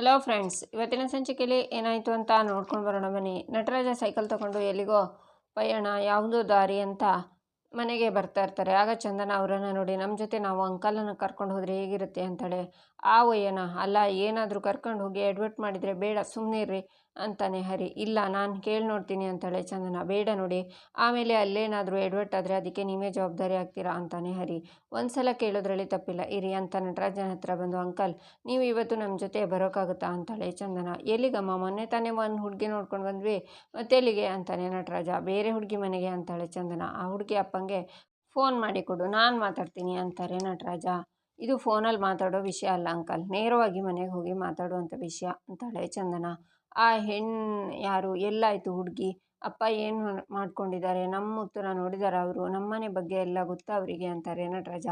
Hello friends ಇವತ್ತಿನ ಸಂಚಿಕೆಯಲ್ಲಿ ಏನಾಯಿತು ಅಂತ ನೋಡ್ಕೊಂಡು ಬರೋಣ ಬನ್ನಿ. ನಟರಾಜ ಸೈಕಲ್ ತಗೊಂಡು ಎಲ್ಲಿಗೋ ಪಯಣ, ಯಾವುದೋ ದಾರಿ ಅಂತ ಮನೆಗೆ ಬರ್ತಾ ಇರ್ತಾರೆ. ಆಗ ಚಂದನ ಅವರನ್ನು ನೋಡಿ ನಮ್ಮ ಜೊತೆ ನಾವು ಅಂಕಲನ್ನು ಕರ್ಕೊಂಡು ಹೋದರೆ ಹೇಗಿರುತ್ತೆ? ಅಂತಾಳೆ. ಆ ವಯ್ಯನ ಅಲ್ಲ, ಏನಾದರೂ ಕರ್ಕೊಂಡು ಹೋಗಿ ಅಡ್ವರ್ಟ್ ಮಾಡಿದರೆ ಬೇಡ ಸುಮ್ಮನೆ ಇರ್ರಿ ಅಂತಾನೆ ಹರಿ. ಇಲ್ಲ, ನಾನು ಕೇಳಿ ನೋಡ್ತೀನಿ ಅಂತಾಳೆ ಚಂದನ. ಬೇಡ ನೋಡಿ, ಆಮೇಲೆ ಅಲ್ಲೇನಾದರೂ ಎಡ್ವರ್ಟ್ ಆದರೆ ಅದಕ್ಕೆ ನೀವೇ ಜವಾಬ್ದಾರಿ ಆಗ್ತೀರಾ ಅಂತಾನೆ ಹರಿ. ಒಂದು ಸಲ ಕೇಳೋದ್ರಲ್ಲಿ ತಪ್ಪಿಲ್ಲ. ಇರಿ ಅಂತ ನಟರಾಜನ ಹತ್ರ ಬಂದು, ಅಂಕಲ್, ನೀವು ಇವತ್ತು ನಮ್ಮ ಜೊತೆ ಬರೋಕ್ಕಾಗುತ್ತಾ ಅಂತಾಳೆ ಚಂದನ. ಎಲ್ಲಿಗಮ್ಮ? ಮೊನ್ನೆ ತಾನೇ ಒಂದು ಹುಡುಗಿ ನೋಡ್ಕೊಂಡು ಬಂದ್ವಿ. ಮತ್ತೆ ಎಲ್ಲಿಗೆ? ಅಂತಾನೆ ನಟರಾಜ. ಬೇರೆ ಹುಡುಗಿ ಮನೆಗೆ, ಅಂತಾಳೆ ಚಂದನ. ಆ ಹುಡುಗಿ ಅಪ್ಪಂಗೆ ಫೋನ್ ಮಾಡಿ ಕೊಡು. ನಾನು ಮಾತಾಡ್ತೀನಿ, ಅಂತಾರೆ ನಟರಾಜ. ಇದು ಫೋನಲ್ಲಿ ಮಾತಾಡೋ ವಿಷಯ ಅಲ್ಲ ಅಂಕಲ್. ನೇರವಾಗಿ ಮನೆಗೆ ಹೋಗಿ ಮಾತಾಡುವಂಥ ವಿಷಯ. ಅಂತಾಳೆ ಚಂದನ. ಆ ಹೆಣ್ಣು ಯಾರು? ಎಲ್ಲಾಯಿತು ಹುಡುಗಿ? ಅಪ್ಪ ಏನು ಮಾಡ್ಕೊಂಡಿದ್ದಾರೆ? ನಮ್ಮ ಉತ್ತರ ನೋಡಿದಾರೆ ಅವರು? ನಮ್ಮನೆ ಬಗ್ಗೆ ಎಲ್ಲ ಗೊತ್ತಾ ಅವರಿಗೆ ಅಂತಾರೆ ನಟರಾಜ.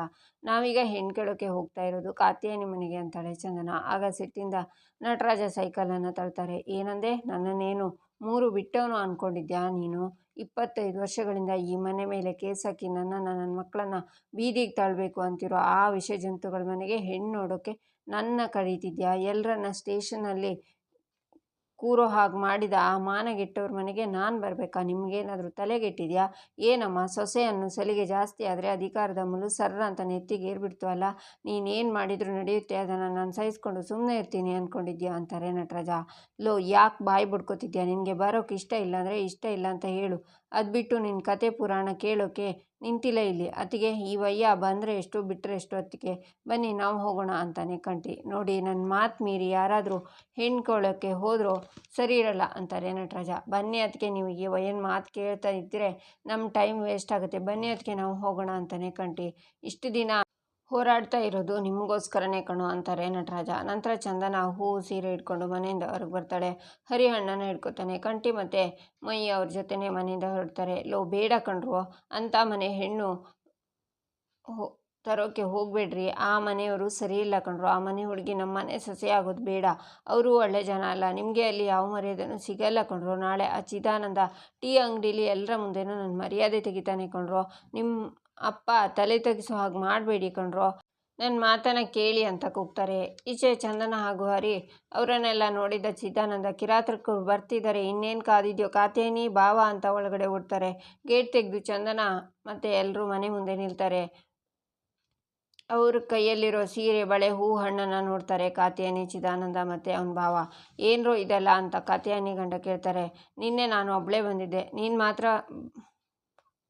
ನಾವೀಗ ಹೆಣ್ಣು ಕೇಳೋಕ್ಕೆ ಹೋಗ್ತಾ ಇರೋದು ಕಾತ್ಯಾಯನಿ ಮನೆಗೆ ಅಂತಾಳೆ ಚಂದನ. ಆಗ ಸಿಟ್ಟಿಂದ ನಟರಾಜ ಸೈಕಲನ್ನು ತಳ್ತಾರೆ. ಏನಂದೆ? ನನ್ನನ್ನೇನು ಮೂರು ಬಿಟ್ಟವನು ಅಂದ್ಕೊಂಡಿದ್ಯಾ ನೀನು? ಇಪ್ಪತ್ತೈದು ವರ್ಷಗಳಿಂದ ಈ ಮನೆ ಮೇಲೆ ಕೇಸಾಕಿ ನನ್ನನ್ನು ನನ್ನ ಮಕ್ಕಳನ್ನು ಬೀದಿಗೆ ತಳ್ಳಬೇಕು ಅಂತಿರೋ ಆ ವಿಷ ಜಂತುಗಳ ಮನೆಗೆ ಹೆಣ್ಣು ನೋಡೋಕ್ಕೆ ನನ್ನ ಕರೀತಿದ್ಯಾ? ಎಲ್ಲರನ್ನ ಸ್ಟೇಷನಲ್ಲಿ ಕೂರೋ ಹಾಗೆ ಮಾಡಿದ ಆ ಮಾನಗೆಟ್ಟವ್ರ ಮನೆಗೆ ನಾನು ಬರಬೇಕಾ? ನಿಮಗೇನಾದರೂ ತಲೆಗೆಟ್ಟಿದೆಯಾ? ಏನಮ್ಮ, ಸೊಸೆಯನ್ನು ಸಲಿಗೆ ಜಾಸ್ತಿ ಆದರೆ ಅಧಿಕಾರದ ಮುಲು ಸರ್ರ ಅಂತ ನೆತ್ತಿಗೆ ಏರ್ಬಿಡ್ತು ಅಲ್ಲ ನೀನೇನು ಮಾಡಿದರೂ ನಡೆಯುತ್ತೆ, ಅದನ್ನು ನಾನು ಸಹಿಸ್ಕೊಂಡು ಸುಮ್ಮನೆ ಇರ್ತೀನಿ ಅಂದ್ಕೊಂಡಿದ್ಯಾ ಅಂತಾರೆ ನಟರಾಜ. ಲೋ, ಯಾಕೆ ಬಾಯಿ ಬಿಡ್ಕೋತಿದ್ಯಾ? ನಿನಗೆ ಬರೋಕೆ ಇಷ್ಟ ಇಲ್ಲ ಅಂದರೆ ಇಷ್ಟ ಇಲ್ಲ ಅಂತ ಹೇಳು. ಅದು ಬಿಟ್ಟು ನಿನ್ನ ಕತೆ ಪುರಾಣ ಕೇಳೋಕ್ಕೆ ನಿಂತಿಲ್ಲ ಇಲ್ಲಿ. ಅತ್ತಿಗೆ, ಈ ವಯ್ಯ ಬಂದರೆ ಎಷ್ಟು ಬಿಟ್ಟರೆ ಎಷ್ಟು ಅತ್ತಿಗೆ. ಬನ್ನಿ, ನಾವು ಹೋಗೋಣ ಅಂತಾನೆ ಕಂಟಿ. ನೋಡಿ ನನ್ನ ಮಾತು ಮೀರಿ ಯಾರಾದರೂ ಹೆಣ್ಕೊಳ್ಳೋಕ್ಕೆ ಹೋದರೂ ಸರಿ ಇರಲ್ಲ ಅಂತಾರೆ ನಟರಾಜ. ಬನ್ನಿ ಅದಕ್ಕೆ ನೀವು ಈ ವಯ್ಯನ ಮಾತು ಕೇಳ್ತಾ ಇದ್ದರೆ ನಮ್ಮ ಟೈಮ್ ವೇಸ್ಟ್ ಆಗುತ್ತೆ. ಬನ್ನಿ ಅದಕ್ಕೆ ನಾವು ಹೋಗೋಣ ಅಂತಾನೆ ಕಂಟಿ. ಇಷ್ಟು ದಿನ ಹೋರಾಡ್ತಾ ಇರೋದು ನಿಮಗೋಸ್ಕರನೇ ಕಣೋ ಅಂತಾರೆ ನಟರಾಜ. ನಂತರ ಚಂದನ ಹೂ ಸೀರೆ ಇಟ್ಕೊಂಡು ಮನೆಯಿಂದ ಹೊರಗೆ ಬರ್ತಾಳೆ. ಹರಿಹಣ್ಣನ ಹಿಡ್ಕೊತಾನೆ. ಕಂಟಿ ಮತ್ತು ಮೈ ಅವ್ರ ಜೊತೆನೇ ಮನೆಯಿಂದ ಹೊರಡ್ತಾರೆ. ಲೋ, ಬೇಡ ಕಣ್ರು. ಅಂಥ ಮನೆ ಹೆಣ್ಣು ಹೋ ತರೋಕ್ಕೆ ಹೋಗಬೇಡ್ರಿ. ಆ ಮನೆಯವರು ಸರಿ ಇಲ್ಲ ಕಣ್ರು. ಆ ಮನೆ ಹುಡುಗಿ ನಮ್ಮ ಮನೆ ಸೊಸೆ ಆಗೋದು ಬೇಡ. ಅವರು ಒಳ್ಳೆ ಜನ ಅಲ್ಲ. ನಿಮಗೆ ಅಲ್ಲಿ ಯಾವ ಮರ್ಯಾದೆನೂ ಸಿಗಲ್ಲ ಕಣ್ರು. ನಾಳೆ ಆ ಚಿದಾನಂದ ಟೀ ಅಂಗಡೀಲಿ ಎಲ್ಲರ ಮುಂದೆನೂ ನನ್ನ ಮರ್ಯಾದೆ ತೆಗಿತಾನೆ ಕಣ್ರು. ನಿಮ್ಮ ಅಪ್ಪ ತಲೆ ತೆಗಿಸೋ ಹಾಗೆ ಮಾಡಬೇಡಿ ಕಣ್ರೋ. ನನ್ನ ಮಾತನ್ನು ಕೇಳಿ ಅಂತ ಕೂಗ್ತಾರೆ. ಈಚೆ ಚಂದನ ಹಾಗೂ ಹರಿ ಅವರನ್ನೆಲ್ಲ ನೋಡಿದ ಚಿದಾನಂದ ಕಿರಾತಕ್ಕೆ ಬರ್ತಿದ್ದಾರೆ ಇನ್ನೇನು ಕಾದಿದ್ಯೋ ಕಾತೇನಿ ಬಾವ ಅಂತ ಒಳಗಡೆ ಓಡ್ತಾರೆ. ಗೇಟ್ ತೆಗೆದು ಚಂದನ ಮತ್ತು ಎಲ್ಲರೂ ಮನೆ ಮುಂದೆ ನಿಲ್ತಾರೆ. ಅವ್ರ ಕೈಯಲ್ಲಿರೋ ಸೀರೆ, ಬಳೆ, ಹೂ, ಹಣ್ಣನ್ನು ನೋಡ್ತಾರೆ. ಕಾತಿಯಾನಿ ಚಿದಾನಂದ ಮತ್ತು ಅವನ ಭಾವ. ಏನರೋ ಇದೆಲ್ಲ? ಅಂತ ಕಾತಿಯಾನಿ ಗಂಡ ಕೇಳ್ತಾರೆ. ನಿನ್ನೆ ನಾನು ಒಬ್ಬಳೇ ಬಂದಿದ್ದೆ. ನೀನು ಮಾತ್ರ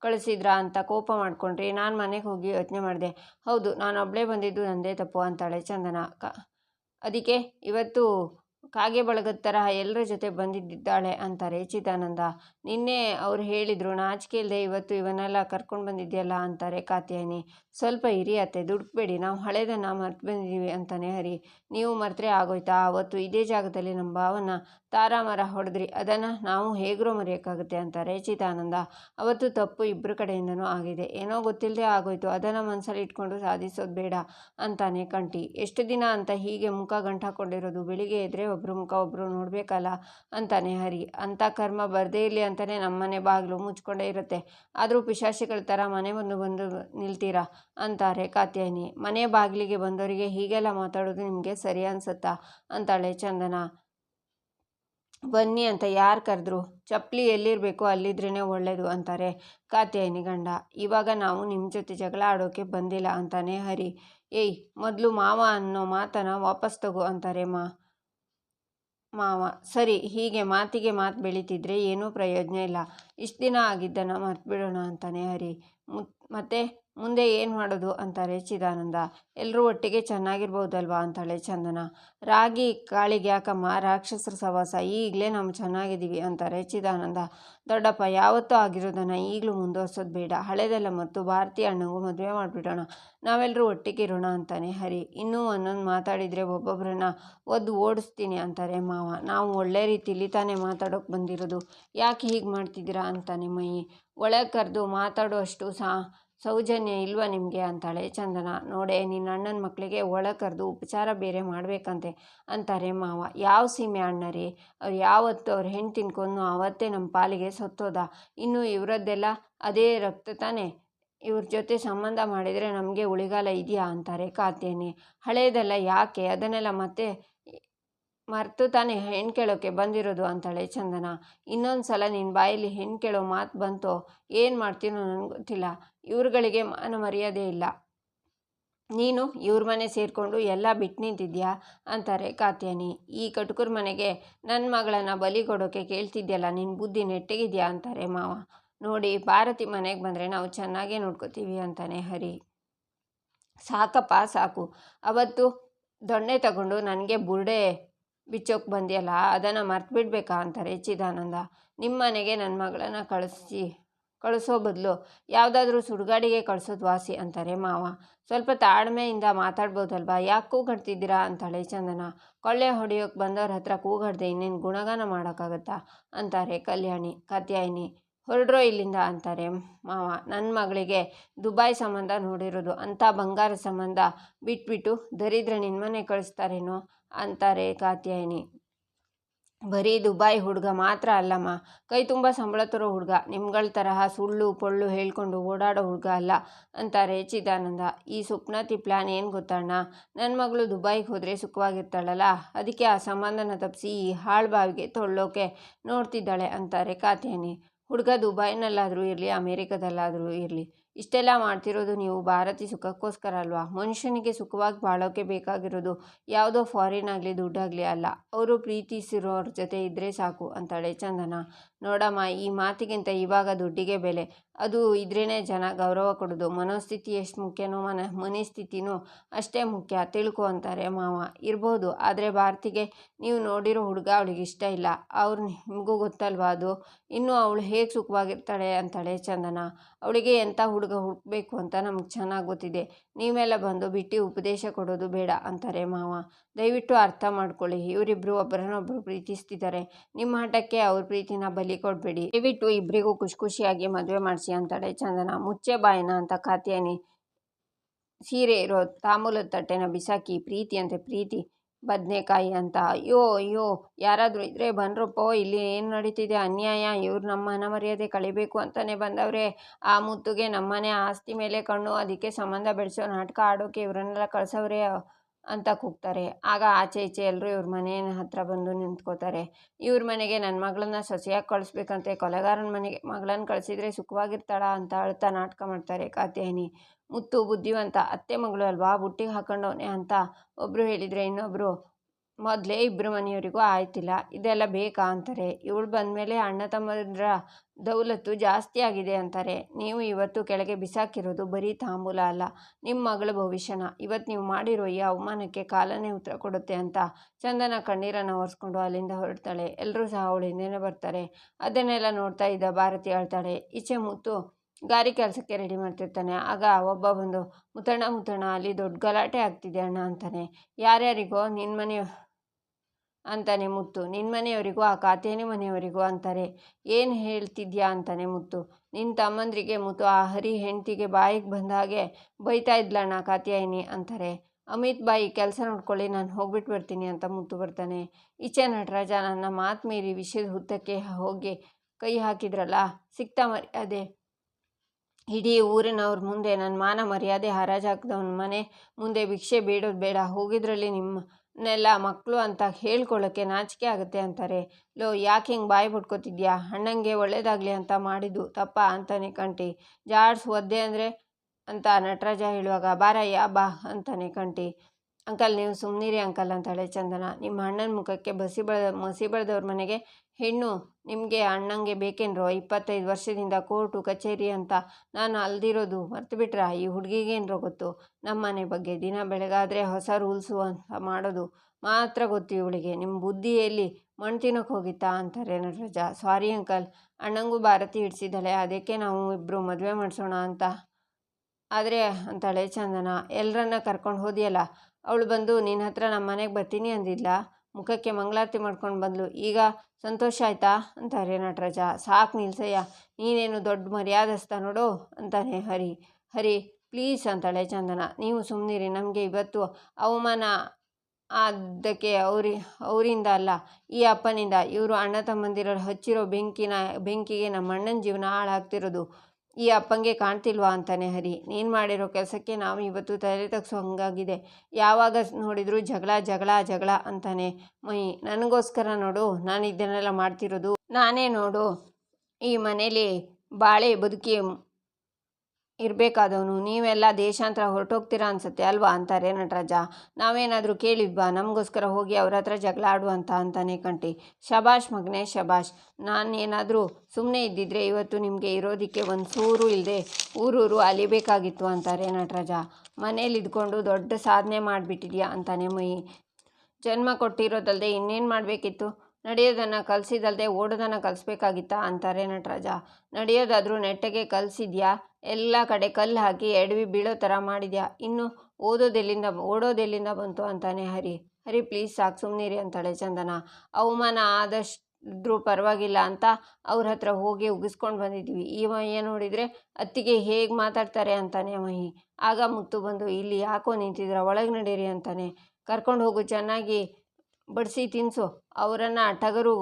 ಕಳಿಸಿದ್ರಾ ಅಂತ ಕೋಪ ಮಾಡಿಕೊಂಡ್ರಿ, ನಾನು ಮನೆಗೆ ಹೋಗಿ ಯೋಚನೆ ಮಾಡಿದೆ. ಹೌದು, ನಾನು ಒಬ್ಬಳೇ ಬಂದಿದ್ದು ನಂದೇ ತಪ್ಪು ಅಂತಾಳೆ ಚಂದನ. ಕ, ಅದಕ್ಕೆ ಇವತ್ತು ಕಾಗೆ ಬಳಗದ ತರಹ ಎಲ್ಲರ ಜೊತೆ ಬಂದಿದ್ದಾಳೆ ಅಂತಾರೆ ಚಿದಾನಂದ ನಿನ್ನೆ ಅವ್ರು ಹೇಳಿದರು, ನಾಚಿಕೆ ಇಲ್ಲದೆ ಇವತ್ತು ಇವನ್ನೆಲ್ಲ ಕರ್ಕೊಂಡು ಬಂದಿದ್ಯಲ್ಲ ಅಂತಾರೆ ಕಾತ್ಯಾಯಿನಿ. ಸ್ವಲ್ಪ ಇರಿ ಅತ್ತೆ ದುಡ್ಕಬೇಡಿ ನಾವು ಹಳೇದನ್ನು ಮರ್ತು ಬಂದಿದ್ದೀವಿ ಅಂತಾನೆ ಹರಿ. ನೀವು ಮರ್ತರೆ ಆಗೋಯ್ತಾ? ಅವತ್ತು ಇದೇ ಜಾಗದಲ್ಲಿ ನಮ್ಮ ಭಾವನ ತಾರಾಮರ ಹೊಡೆದ್ರಿ, ಅದನ್ನು ನಾವು ಹೇಗ್ರೋ ಮರೆಯೋಕ್ಕಾಗುತ್ತೆ ಅಂತಾರೆ ಚಿದಾನಂದ ಅವತ್ತು ತಪ್ಪು ಇಬ್ಬರ ಕಡೆಯಿಂದನೂ ಆಗಿದೆ. ಏನೋ ಗೊತ್ತಿಲ್ಲದೆ ಆಗೋಯ್ತು, ಅದನ್ನು ಮನಸ್ಸಲ್ಲಿ ಇಟ್ಕೊಂಡು ಸಾಧಿಸೋದು ಬೇಡ ಅಂತಾನೆ ಕಂಟಿ ಎಷ್ಟು ದಿನ ಅಂತ ಹೀಗೆ ಮುಖ ಗಂಟು ಹಾಕ್ಕೊಂಡಿರೋದು ಬೆಳಿಗ್ಗೆ ಎದ್ರೆ ಒಬ್ಬರು ಮುಖ ಒಬ್ಬರು ನೋಡಬೇಕಲ್ಲ? ಅಂತಾನೆ ಹರಿ. ಅಂಥ ಕರ್ಮ ಬರದೇ ಇರಲಿ ಅಂತಲೇ ನಮ್ಮನೆ ಬಾಗಿಲು ಮುಚ್ಕೊಂಡೇ ಇರುತ್ತೆ. ಆದರೂ ಪಿಶಾಚಿಗಳ ಥರ ಮನೆ ಬಂದು ಬಂದು ನಿಲ್ತೀರಾ? ಅಂತಾರೆ ಕಾತ್ಯಾಯಿನಿ. ಮನೆ ಬಾಗಿಲಿಗೆ ಬಂದವರಿಗೆ ಹೀಗೆಲ್ಲ ಮಾತಾಡೋದು ನಿಮಗೆ ಸರಿ ಅನ್ಸುತ್ತಾ? ಅಂತಾಳೆ ಚಂದನ. ಬನ್ನಿ ಅಂತ ಯಾರು ಕರೆದ್ರು? ಚಪ್ಪಲಿ ಎಲ್ಲಿರಬೇಕು ಅಲ್ಲಿದ್ರೇ ಒಳ್ಳೆಯದು ಅಂತಾರೆ ಕಾತ್ಯಾಯಿನಿ ಗಂಡ. ಇವಾಗ ನಾವು ನಿಮ್ಮ ಜೊತೆ ಜಗಳ ಆಡೋಕ್ಕೆ ಬಂದಿಲ್ಲ ಅಂತಾನೆ ಹರಿ. ಏಯ್, ಮೊದಲು ಮಾವ ಅನ್ನೋ ಮಾತನ್ನು ವಾಪಸ್ ತಗೋ ಅಂತಾರೆ ಮಾ. ಮಾವ, ಸರಿ, ಹೀಗೆ ಮಾತಿಗೆ ಮಾತು ಬೆಳೀತಿದ್ರೆ ಏನೂ ಪ್ರಯೋಜನ ಇಲ್ಲ. ಇಷ್ಟು ದಿನ ಆಗಿದ್ದನ್ನು ಮರ್ತ್ಬಿಡೋಣ ಅಂತಾನೆ ಹರಿ. ಮುತ್ ಮತ್ತೆ? ಮುಂದೆ ಏನು ಮಾಡೋದು? ಅಂತಾರೆ ಚಿದಾನಂದ. ಎಲ್ಲರೂ ಒಟ್ಟಿಗೆ ಚೆನ್ನಾಗಿರ್ಬೋದಲ್ವಾ? ಅಂತಾಳೆ ಚಂದನ. ರಾಗಿ ಕಾಳಿಗೆ ಯಾಕಮ್ಮ? ರಾಕ್ಷಸರ ಸವಾಸ. ಈಗಲೇ ನಾವು ಚೆನ್ನಾಗಿದ್ದೀವಿ, ಅಂತಾರೆ ಚಿದಾನಂದ. ದೊಡ್ಡಪ್ಪ, ಯಾವತ್ತೂ ಆಗಿರೋದನ್ನು ಈಗಲೂ ಮುಂದುವರ್ಸೋದು ಬೇಡ. ಹಳೆದೆಲ್ಲ ಮತ್ತು ಭಾರತೀಯ ಅಣ್ಣಗೂ ಮದುವೆ ಮಾಡಿಬಿಡೋಣ. ನಾವೆಲ್ಲರೂ ಒಟ್ಟಿಗೆ ಇರೋಣ, ಅಂತಾನೆ ಹರಿ. ಇನ್ನೂ ಒಂದೊಂದು ಮಾತಾಡಿದರೆ ಒಬ್ಬೊಬ್ಬರನ್ನ ಒದ್ದು ಓಡಿಸ್ತೀನಿ, ಅಂತಾರೆ ಮಾವ. ನಾವು ಒಳ್ಳೆ ರೀತಿಯಲ್ಲಿ ತಾನೇ ಮಾತಾಡೋಕೆ ಬಂದಿರೋದು. ಯಾಕೆ ಹೀಗೆ ಮಾಡ್ತಿದ್ದೀರಾ? ಅಂತಾನೆ ಮೈ ಒಳಗೆ ಕರೆದು ಮಾತಾಡುವಷ್ಟು ಸಾ ಸೌಜನ್ಯ ಇಲ್ವಾ ನಿಮಗೆ? ಅಂತಾಳೆ ಚಂದನ. ನೋಡೆ, ನಿನ್ನ ಅಣ್ಣನ ಮಕ್ಕಳಿಗೆ ಒಳ ಕರೆದು ಉಪಚಾರ ಬೇರೆ ಮಾಡಬೇಕಂತೆ ಅಂತಾರೆ ಮಾವ. ಯಾವ ಸೀಮೆ ಅಣ್ಣ ರೀ ಅವ್ರು ಯಾವತ್ತು ಅವ್ರು ಹೆಣ್ಣು ತಿನ್ಕೊಂಡು ಆವತ್ತೇ ನಮ್ಮ ಪಾಲಿಗೆ ಸತ್ತೋದ? ಇನ್ನು ಇವರದ್ದೆಲ್ಲ ಅದೇ ರಕ್ತ ತಾನೇ? ಇವ್ರ ಜೊತೆ ಸಂಬಂಧ ಮಾಡಿದರೆ ನಮಗೆ ಉಳಿಗಾಲ ಇದೆಯಾ? ಅಂತಾರೆ ಕಾತೇನೆ ಹಳೆಯದೆಲ್ಲ ಯಾಕೆ? ಅದನ್ನೆಲ್ಲ ಮತ್ತೆ ಮರೆತು ತಾನೇ ಹೆಣ್ಣು ಕೇಳೋಕ್ಕೆ ಬಂದಿರೋದು? ಅಂತಾಳೆ ಚಂದನ. ಇನ್ನೊಂದು ಸಲ ನಿನ್ನ ಬಾಯಲ್ಲಿ ಹೆಣ್ಣು ಕೇಳೋ ಮಾತು ಬಂತೋ? ಏನು ಮಾಡ್ತೀನೋ ನನಗೆ ಗೊತ್ತಿಲ್ಲ. ಇವ್ರುಗಳಿಗೆ ಮಾನ ಮರ್ಯಾದೆ ಇಲ್ಲ. ನೀನು ಇವ್ರ ಮನೆ ಸೇರಿಕೊಂಡು ಎಲ್ಲ ಬಿಟ್ಟು ನಿಂತಿದ್ಯಾ? ಅಂತಾರೆ ಕಾತ್ಯಾನಿ. ಈ ಕಟುಕರ ಮನೆಗೆ ನನ್ನ ಮಗಳನ್ನು ಬಲಿ ಕೊಡೋಕೆ ಕೇಳ್ತಿದ್ಯಲ್ಲ ನಿನ್ನ ಬುದ್ಧಿ ನೆಟ್ಟಿಗಿದ್ಯಾ? ಅಂತಾರೆ ಮಾವ. ನೋಡಿ, ಭಾರತಿ ಮನೆಗೆ ಬಂದರೆ ನಾವು ಚೆನ್ನಾಗೇ ನೋಡ್ಕೋತೀವಿ ಅಂತಾನೆ ಹರಿ. ಸಾಕಪ್ಪ, ಸಾಕು. ಅವತ್ತು ದೊಣ್ಣೆ ತಗೊಂಡು ನನಗೆ ಬುರ್ಡೆ ಬಿಚ್ಚೋಕೆ ಬಂದಿಯಲ್ಲ, ಅದನ್ನು ಮರ್ತು ಬಿಡ್ಬೇಕಾ ಅಂತಾರೆ ಚಿದಾನಂದ. ನಿಮ್ಮ ಮನೆಗೆ ನನ್ನ ಮಗಳನ್ನು ಕಳಿಸಿ. ಕಳಿಸೋ ಬದಲು ಯಾವುದಾದ್ರೂ ಸುಡುಗಾಡಿಗೆ ಕಳಿಸೋದು ವಾಸಿ ಅಂತಾರೆ ಮಾವ. ಸ್ವಲ್ಪ ತಾಳ್ಮೆಯಿಂದ ಮಾತಾಡ್ಬೋದಲ್ವಾ? ಯಾಕೆ ಕೂಗಾಡ್ತಿದ್ದೀರಾ? ಅಂತಾಳೆ ಚಂದನ. ಕೊಳ್ಳೆ ಹೊಡೆಯೋಕೆ ಬಂದವ್ರ ಹತ್ರ ಕೂಗಾಡ್ದೆ ಇನ್ನೇನು ಗುಣಗಾನ ಮಾಡೋಕ್ಕಾಗತ್ತಾ? ಅಂತಾರೆ ಕಲ್ಯಾಣಿ. ಕಾತ್ಯಾಯಿನಿ. ಹೊರಡ್ರೋ ಇಲ್ಲಿಂದ? ಅಂತಾರೆ ಮಾವ. ನನ್ನ ಮಗಳಿಗೆ ದುಬಾಯ್ ಸಂಬಂಧ ನೋಡಿರೋದು. ಅಂಥ ಬಂಗಾರ ಸಂಬಂಧ ಬಿಟ್ಬಿಟ್ಟು ದರಿದ್ರ ನಿನ್ನ ಮನೆ ಕಳಿಸ್ತಾರೇನೋ? ಅಂತಾರೆ ಕಾತ್ಯಾಯಿನಿ. ಬರೀ ದುಬಾಯ್ ಹುಡುಗ ಮಾತ್ರ ಅಲ್ಲಮ್ಮ. ಕೈ ತುಂಬ ಸಂಬಳ ತರೋ ಹುಡುಗ. ನಿಮ್ಗಳ ತರಹ ಸುಳ್ಳು, ಪೊಳ್ಳು ಹೇಳ್ಕೊಂಡು ಓಡಾಡೋ ಹುಡುಗ ಅಲ್ಲ ಅಂತಾರೆ ಚಿದಾನಂದ. ಈ ಸ್ವಪ್ನತಿ ಪ್ಲ್ಯಾನ್ ಏನು ಗೊತ್ತಣ್ಣ? ನನ್ನ ಮಗಳು ದುಬಾಯ್ಗೆ ಹೋದರೆ ಸುಖವಾಗಿರ್ತಾಳಲ್ಲ? ಅದಕ್ಕೆ ಆ ಸಂಬಂಧನ ತಪ್ಪಿಸಿ ಈ ಹಾಳು ಬಾವಿಗೆ ತೊಳ್ಳೋಕೆ ನೋಡ್ತಿದ್ದಾಳೆ ಅಂತಾರೆ ಕಾತೇನಿ ಹುಡುಗ ದುಬಾಯ್ನಲ್ಲಾದರೂ ಇರಲಿ, ಅಮೇರಿಕದಲ್ಲಾದರೂ ಇರಲಿ. ಇಷ್ಟೆಲ್ಲ ಮಾಡ್ತಿರೋದು ನೀವು ಭಾರತಿ ಸುಖಕ್ಕೋಸ್ಕರ ಅಲ್ವಾ? ಮನುಷ್ಯನಿಗೆ ಸುಖವಾಗಿ ಬಾಳೋಕೆ ಬೇಕಾಗಿರೋದು ಯಾವುದೋ ಫಾರಿನ್ ಆಗಲಿ ದುಡ್ಡಾಗಲಿ ಅಲ್ಲ. ಅವರು ಪ್ರೀತಿಸಿರೋರ ಜೊತೆ ಇದ್ದರೆ ಸಾಕು ಅಂತಾಳೆ ಚಂದನ. ನೋಡಮ್ಮ, ಈ ಮಾತಿಗಿಂತ ಇವಾಗ ದುಡ್ಡಿಗೆ ಬೆಲೆ. ಅದು ಇದ್ರೇ ಜನ ಗೌರವ ಕೊಡೋದು. ಮನೋಸ್ಥಿತಿ ಎಷ್ಟು ಮುಖ್ಯನೋ, ಮನ, ಮನಸ್ಥಿತಿನೂ ಅಷ್ಟೇ ಮುಖ್ಯ. ತಿಳ್ಕೊ ಅಂತಾರೆ ಮಾವ. ಇರ್ಬೋದು. ಆದರೆ ಭಾರತಿಗೆ ನೀವು ನೋಡಿರೋ ಹುಡುಗ ಅವಳಿಗೆ ಇಷ್ಟ ಇಲ್ಲ. ಅವ್ರು ನಿಮಗೂ ಗೊತ್ತಲ್ವಾ ಅದು? ಇನ್ನೂ ಅವಳು ಹೇಗೆ ಸುಖವಾಗಿರ್ತಾಳೆ ಅಂತಾಳೆ ಚಂದನ. ಅವಳಿಗೆ ಎಂಥ ಹುಡುಗ ಹುಡುಕಬೇಕು ಅಂತ ನಮ್ಗೆ ಚೆನ್ನಾಗಿ ಗೊತ್ತಿದೆ. ನೀವೆಲ್ಲ ಬಂದು ಬಿಟ್ಟು ಉಪದೇಶ ಕೊಡೋದು ಬೇಡ ಅಂತಾರೆ ಮಾವ. ದಯವಿಟ್ಟು ಅರ್ಥ ಮಾಡ್ಕೊಳ್ಳಿ. ಇವರಿಬ್ಬರು ಒಬ್ಬರನ್ನೊಬ್ಬರು ಪ್ರೀತಿಸ್ತಿದ್ದಾರೆ ನಿಮ್ಮ ಹಠಕ್ಕೆ ಅವ್ರ ಪ್ರೀತಿನ ಬಲಿ ಕೊಡಬೇಡಿ. ದಯವಿಟ್ಟು ಇಬ್ಬರಿಗೂ ಖುಷಿ ಖುಷಿಯಾಗಿ ಮದುವೆ ಮಾಡಿಸಿ ಅಂತಾಳೆ ಚಂದನ. ಮುಚ್ಚೆ ಬಾಯನ ಅಂತ ಕಾತ್ಯಾನಿ ಸೀರೆ ಇರೋ ತಾಂಬೂಲದ ತಟ್ಟೆನ ಬಿಸಾಕಿ, ಪ್ರೀತಿ ಅಂದರೆ ಪ್ರೀತಿ. ಬದನೆಕಾಯಿ ಅಂತ. ಅಯ್ಯೋ ಅಯ್ಯೋ, ಯಾರಾದರೂ ಇದ್ರೆ ಬನ್ರಪ್ಪೋ ಇಲ್ಲಿ ಏನು ನಡೀತಿದೆ? ಅನ್ಯಾಯ. ಇವ್ರು ನಮ್ಮ ಮನ ಮರ್ಯಾದೆ ಕಳಿಬೇಕು ಅಂತಲೇ ಬಂದವ್ರೆ. ಆ ಮುತ್ತುಗೆ ನಮ್ಮನೆ ಆಸ್ತಿ ಮೇಲೆ ಕಣ್ಣು, ಅದಕ್ಕೆ ಸಂಬಂಧ ಬೆಳೆಸೋ ನಾಟಕ ಆಡೋಕೆ ಇವರನ್ನೆಲ್ಲ ಕಳ್ಸವ್ರೆ ಅಂತ ಕೂಗ್ತಾರೆ. ಆಗ ಆಚೆ ಈಚೆ ಎಲ್ಲರೂ ಇವ್ರ ಮನೆ ಹತ್ರ ಬಂದು ನಿಂತ್ಕೋತಾರೆ. ಇವ್ರ ಮನೆಗೆ ನನ್ನ ಮಗಳನ್ನ ಸೊಸೆಯಾಗಿ ಕಳಿಸ್ಬೇಕಂತೆ. ಕೊಲೆಗಾರನ ಮನೆಗೆ ಮಗಳನ್ನ ಕಳಿಸಿದ್ರೆ ಸುಖವಾಗಿರ್ತಾಳ ಅಂತ ಅಳ್ತಾ ನಾಟಕ ಮಾಡ್ತಾರೆ ಕಾತ್ಯಾಯಿನಿ. ಮುತ್ತು ಬುದ್ಧಿವಂತ, ಅತ್ತೆ ಮಗಳು ಅಲ್ವಾ? ಬುಟ್ಟಿಗೆ ಹಾಕೊಂಡವನೆ ಅಂತ ಒಬ್ಬರು ಹೇಳಿದರೆ ಇನ್ನೊಬ್ಬರು ಮೊದಲೇ ಇಬ್ಬರು ಮನೆಯವರಿಗೂ ಆಯ್ತಿಲ್ಲ, ಇದೆಲ್ಲ ಬೇಕಾ? ಅಂತಾರೆ. ಇವಳು ಬಂದಮೇಲೆ ಅಣ್ಣ ತಮ್ಮಂದ್ರ ದೌಲತ್ತು ಜಾಸ್ತಿ ಆಗಿದೆ ಅಂತಾರೆ. ನೀವು ಇವತ್ತು ಕೆಳಗೆ ಬಿಸಾಕಿರೋದು ಬರೀ ತಾಂಬೂಲ ಅಲ್ಲ ನಿಮ್ಮ ಮಗಳ ಭವಿಷ್ಯನ. ಇವತ್ತು ನೀವು ಮಾಡಿರೋ ಈ ಅವಮಾನಕ್ಕೆ ಕಾಲನೇ ಉತ್ತರ ಕೊಡುತ್ತೆ ಅಂತ ಚಂದನ ಕಣ್ಣೀರನ್ನು ಒರೆಸ್ಕೊಂಡು ಅಲ್ಲಿಂದ ಹೊರಡ್ತಾಳೆ. ಎಲ್ಲರೂ ಸಹ ಅವಳು ಹಿಂದೆನೇ ಬರ್ತಾರೆ. ಅದನ್ನೆಲ್ಲ ನೋಡ್ತಾ ಇದ್ದ ಭಾರತಿ ಹೇಳ್ತಾಳೆ ಈಚೆ ಮುತ್ತು ಗಾರಿ ಕೆಲಸಕ್ಕೆ ರೆಡಿ ಮಾಡ್ತಿರ್ತಾನೆ. ಆಗ ಒಬ್ಬ ಬಂದು ಮುತ್ತಣ್ಣ ಮುತ್ತಣ್ಣ ಅಲ್ಲಿ ದೊಡ್ಡ ಗಲಾಟೆ ಆಗ್ತಿದೆ ಅಣ್ಣ, ಅಂತಾನೆ. ಯಾರ್ಯಾರಿಗೋ? ನಿನ್ನ ಮನೆ ಅಂತಾನೆ ಮುತ್ತು. ನಿನ್ನ ಮನೆಯವರಿಗೂ? ಆ ಕಾತೇನೆ ಮನೆಯವರಿಗೂ? ಅಂತಾರೆ. ಏನು ಹೇಳ್ತಿದ್ಯಾ? ಅಂತಾನೆ ಮುತ್ತು. ನಿನ್ನ ತಮ್ಮಂದ್ರಿಗೆ ಮುತ್ತು. ಆ ಹರಿ ಹೆಂಡ್ತಿಗೆ ಬಾಯಿಗೆ ಬಂದ ಹಾಗೆ ಬೈತಾ ಇದ್ಲಣ್ಣ ಕಾತ್ಯಾಯಿನಿ ಅಂತಾರೆ. ಅಮಿತ್ ಬಾಯಿ, ಕೆಲಸ ನೋಡ್ಕೊಳ್ಳಿ, ನಾನು ಹೋಗ್ಬಿಟ್ಟು ಬರ್ತೀನಿ, ಅಂತ ಮುತ್ತು ಬರ್ತಾನೆ. ಈಚೆ ನಟರಾಜ, ನನ್ನ ಮಾತು ಮೀರಿ ವಿಷಯದ ಹುತ್ತಕ್ಕೆ ಹೋಗಿ ಕೈ ಹಾಕಿದ್ರಲ್ಲ, ಸಿಕ್ತಾ ಮರ್ಯಾದೆ. ಇಡೀ ಊರಿನವ್ರ ಮುಂದೆ ನನ್ನ ಮಾನ ಮರ್ಯಾದೆ ಹರಾಜಾಕ್ದವನ ಮನೆ ಮುಂದೆ ಭಿಕ್ಷೆ ಬೇಡೋದು ಬೇಡ, ಹೋಗಿದ್ರಲ್ಲಿ ನಿಮ್ಮನ್ನೆಲ್ಲ ಮಕ್ಕಳು ಅಂತ ಹೇಳ್ಕೊಳ್ಳೋಕ್ಕೆ ನಾಚಿಕೆ ಆಗುತ್ತೆ ಅಂತಾರೆ. ಲೋ, ಯಾಕೆ ಹಿಂಗೆ ಬಾಯಿ ಬಿಟ್ಕೋತಿದ್ಯಾ ಅಣ್ಣಂಗೆ ಒಳ್ಳೇದಾಗಲಿ ಅಂತ ಮಾಡಿದ್ದು ತಪ್ಪ ಅಂತಾನೆ ಕಂಟಿ. ಜಾಡ್ಸ್ ಒದ್ದೆ ಅಂದರೆ ಅಂತ ನಟರಾಜ ಹೇಳುವಾಗ, ಬಾರಯ್ಯ, ಬಾ ಅಂತಾನೆ ಕಂಟಿ. ಅಂಕಲ್, ನೀವು ಸುಮ್ಮನಿರಿ ಅಂಕಲ್ ಅಂತಾಳೆ ಚಂದನ. ನಿಮ್ಮ ಅಣ್ಣನ ಮುಖಕ್ಕೆ ಬಸಿ ಬಳ ಮಸಿ ಬಳ್ದವ್ರ ಮನೆಗೆ, ಹೆಣ್ಣು, ನಿಮಗೆ ಅಣ್ಣಂಗೆ ಬೇಕೇನ್ರೋ? ಇಪ್ಪತ್ತೈದು ವರ್ಷದಿಂದ ಕೋರ್ಟು, ಕಚೇರಿ ಅಂತ ನಾನು ಅಲ್ದಿರೋದು ಮರ್ತು ಬಿಟ್ರಾ? ಈ ಏನರೋ ಗೊತ್ತು? ನಮ್ಮ ಮನೆ ಬಗ್ಗೆ ದಿನ ಬೆಳಗಾದರೆ ಹೊಸ ರೂಲ್ಸು ಅಂತ ಮಾಡೋದು ಮಾತ್ರ ಗೊತ್ತು ಇವಳಿಗೆ. ನಿಮ್ಮ ಬುದ್ಧಿಯಲ್ಲಿ ಮಣ್ಣು ತಿನ್ನೋಕೆ ಹೋಗಿತ್ತಾ? ಅಂತಾರೆ ನಟರಾಜ. ಸಾರಿ ಅಂಕಲ್, ಅಣ್ಣಂಗೂ ಭಾರತಿ ಹಿಡ್ಸಿದ್ದಾಳೆ. ಅದಕ್ಕೆ ನಾವು ಇಬ್ಬರು ಮದುವೆ ಮಾಡಿಸೋಣ ಅಂತ. ಆದರೆ, ಅಂತಾಳೆ ಚಂದನ ಎಲ್ಲರನ್ನ ಕರ್ಕೊಂಡು ಹೋದಿಯಲ್ಲ? ಅವಳು ಬಂದು ನಿನ್ನ ಹತ್ರ ನಮ್ಮ ಮನೆಗೆ ಬರ್ತೀನಿ ಅಂದಿದ್ಲ? ಮುಖಕ್ಕೆ ಮಂಗಳಾರತಿ ಮಾಡ್ಕೊಂಡು ಬಂದಳು ಈಗ ಸಂತೋಷ ಆಯ್ತಾ? ಅಂತಾರೆ ನಟರಾಜ. ಸಾಕು ನಿಲ್ಸಯ್ಯ. ನೀನೇನು ದೊಡ್ಡ ಮರ್ಯಾದಸ್ತ ನೋಡು, ಅಂತಾನೆ ಹರಿ. ಹರಿ, ಪ್ಲೀಸ್, ಅಂತಾಳೆ ಚಂದನ. ನೀವು ಸುಮ್ಮನಿರಿ ನಮಗೆ ಇವತ್ತು ಅವಮಾನ ಅದಕ್ಕೆ ಅವ್ರಿ, ಅವರಿಂದ ಅಲ್ಲ, ಈ ಅಪ್ಪನಿಂದ. ಇವರು ಅಣ್ಣ ತಮ್ಮಂದಿರ ಹಚ್ಚಿರೋ ಬೆಂಕಿನ, ಬೆಂಕಿಗೆ ನಮ್ಮ ಅಣ್ಣನ ಜೀವನ ಹಾಳಾಗ್ತಿರೋದು. ಈ ಅಪ್ಪಂಗೆ ಕಾಣ್ತಿಲ್ವಾ ಅಂತಾನೆ ಹರಿ. ನೀನು ಮಾಡಿರೋ ಕೆಲಸಕ್ಕೆ ನಾವು ಇವತ್ತು ತಲೆ ತಗ್ಸೋ ಹಂಗಾಗಿದೆ. ಯಾವಾಗ ನೋಡಿದರೂ ಜಗಳ ಜಗಳ ಜಗಳ ಅಂತಾನೆ. ಮೈ, ನನಗೋಸ್ಕರ ನೋಡು. ನಾನು ಇದನ್ನೆಲ್ಲ ಮಾಡ್ತಿರೋದು. ನಾನೇ ನೋಡು. ಈ ಮನೇಲಿ ಬಾಳೆ ಬದುಕಿ ಇರಬೇಕಾದವನು, ನೀವೆಲ್ಲ ದೇಶಾಂತರ ಹೊರಟೋಗ್ತೀರಾ ಅನ್ಸುತ್ತೆ ಅಲ್ವಾ ಅಂತಾರೆ ನಟರಾಜ. ನಾವೇನಾದರೂ ಕೇಳಿದ್ವಾ? ನಮಗೋಸ್ಕರ ಹೋಗಿ ಅವ್ರ ಹತ್ರ ಜಗಳ ಆಡುವಂತ ಅಂತಾನೆ ಕಂಠಿ ಶಬಾಷ್ ಮಗನೇ ಶಬಾಷ್. ನಾನು ಏನಾದರೂ ಸುಮ್ಮನೆ ಇದ್ದಿದ್ರೆ ಇವತ್ತು ನಿಮಗೆ ಇರೋದಕ್ಕೆ ಒಂದು ಸೂರು ಇಲ್ಲದೆ ಊರೂರು ಅಲಿಬೇಕಾಗಿತ್ತು ಅಂತಾರೆ ನಟರಾಜ. ಮನೇಲಿ ಇದ್ಕೊಂಡು ದೊಡ್ಡ ಸಾಧನೆ ಮಾಡಿಬಿಟ್ಟಿದ್ಯಾ ಅಂತಾನೆ ಮೈ ಜನ್ಮ ಕೊಟ್ಟಿರೋದಲ್ಲದೆ ಇನ್ನೇನು ಮಾಡಬೇಕಿತ್ತು? ನಡೆಯೋದನ್ನು ಕಲಿಸಿದಲ್ಲದೆ ಓಡೋದನ್ನು ಕಲಿಸ್ಬೇಕಾಗಿತ್ತಾ ಅಂತಾರೆ ನಟರಾಜ. ನಡೆಯೋದಾದರೂ ನೆಟ್ಟಗೆ ಕಲಿಸಿದ್ಯಾ? ಎಲ್ಲ ಕಡೆ ಕಲ್ಲು ಹಾಕಿ ಎಡವಿ ಬೀಳೋ ಥರ ಮಾಡಿದ್ಯಾ? ಇನ್ನು ಓದೋದೆಲ್ಲಿಂದ ಓಡೋದೆಲ್ಲಿಂದ ಬಂತು ಅಂತಾನೆ ಹರಿ. ಹರಿ ಪ್ಲೀಸ್ ಸಾಕು ಸುಮ್ಮನಿರಿ ಅಂತಾಳೆ ಚಂದನ. ಅವಮಾನ ಆದಷ್ಟು ಪರವಾಗಿಲ್ಲ ಅಂತ ಅವ್ರ ಹತ್ರ ಹೋಗಿ ಉಗಿಸ್ಕೊಂಡು ಬಂದಿದ್ವಿ ಈ ಮಯ್ಯ ನೋಡಿದರೆ ಅತ್ತಿಗೆ ಹೇಗೆ ಮಾತಾಡ್ತಾರೆ ಅಂತಾನೆ ಮಹಿ ಆಗ ಮುತ್ತು ಬಂದು, ಇಲ್ಲಿ ಯಾಕೋ ನಿಂತಿದ್ರ, ಒಳಗೆ ನಡೀರಿ ಅಂತಾನೆ. ಕರ್ಕೊಂಡು ಹೋಗು, ಚೆನ್ನಾಗಿ ಬಡಿಸಿ ತಿನ್ನಿಸು ಅವರನ್ನು ಟಗರು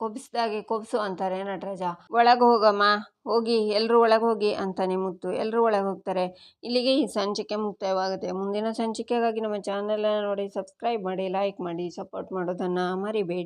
ಕೊಬ್ಬಿಸ್ದಾಗೆ ಕೊಬ್ಸು ಅಂತಾರೆ ನಟರಾಜ. ಒಳಗೆ ಹೋಗಮ್ಮ, ಹೋಗಿ ಎಲ್ಲರೂ ಒಳಗೆ ಹೋಗಿ ಅಂತಾನೆ ಮುತ್ತು. ಎಲ್ಲರೂ ಒಳಗೆ ಹೋಗ್ತಾರೆ. ಇಲ್ಲಿಗೆ ಈ ಸಂಚಿಕೆ ಮುಕ್ತಾಯವಾಗುತ್ತೆ. ಮುಂದಿನ ಸಂಚಿಕೆಗಾಗಿ ನಮ್ಮ ಚಾನಲನ್ನು ನೋಡಿ ಸಬ್ಸ್ಕ್ರೈಬ್ ಮಾಡಿ ಲೈಕ್ ಮಾಡಿ ಸಪೋರ್ಟ್ ಮಾಡೋದನ್ನು ಮರಿಬೇಡಿ.